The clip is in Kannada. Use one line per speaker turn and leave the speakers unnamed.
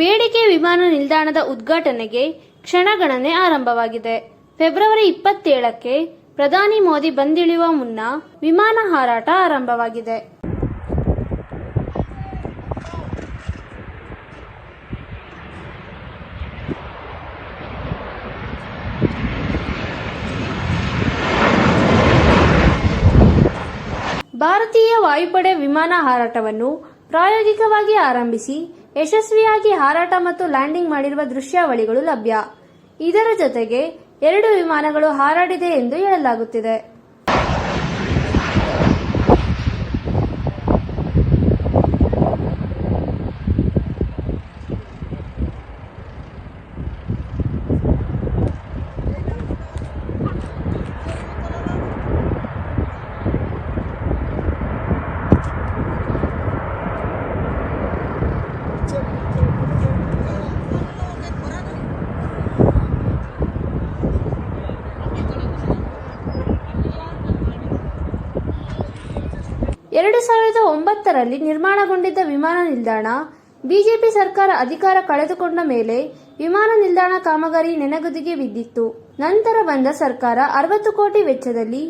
ಬೇಡಿಕೆ ವಿಮಾನ ನಿಲ್ದಾಣದ ಉದ್ಘಾಟನೆಗೆ ಕ್ಷಣಗಣನೆ ಆರಂಭವಾಗಿದೆ. ಫೆಬ್ರವರಿ ಇಪ್ಪತ್ತೇಳಕ್ಕೆ ಪ್ರಧಾನಿ ಮೋದಿ ಬಂದಿಳಿಯುವ ಮುನ್ನ ವಿಮಾನ ಹಾರಾಟ ಆರಂಭವಾಗಿದೆ. ಭಾರತೀಯ ವಾಯುಪಡೆ ವಿಮಾನ ಹಾರಾಟವನ್ನು ಪ್ರಾಯೋಗಿಕವಾಗಿ ಆರಂಭಿಸಿ ಯಶಸ್ವಿಯಾಗಿ ಹಾರಾಟ ಮತ್ತು ಲ್ಯಾಂಡಿಂಗ್ ಮಾಡಿರುವ ದೃಶ್ಯಾವಳಿಗಳು ಲಭ್ಯ. ಇದರ ಜೊತೆಗೆ ಎರಡು ವಿಮಾನಗಳು ಹಾರಾಡಿದೆ ಎಂದು ಹೇಳಲಾಗುತ್ತಿದೆ. ಎರಡು ಸಾವಿರದ ಒಂಬತ್ತರಲ್ಲಿ ನಿರ್ಮಾಣಗೊಂಡಿದ್ದ ವಿಮಾನ ನಿಲ್ದಾಣ, ಬಿಜೆಪಿ ಸರ್ಕಾರ ಅಧಿಕಾರ ಕಳೆದುಕೊಂಡ ಮೇಲೆ ವಿಮಾನ ನಿಲ್ದಾಣ ಕಾಮಗಾರಿ ನೆನಗುದಿಗೆ ಬಿದ್ದಿತ್ತು. ನಂತರ ಬಂದ ಸರ್ಕಾರ ಅರವತ್ತು ಕೋಟಿ ವೆಚ್ಚದಲ್ಲಿ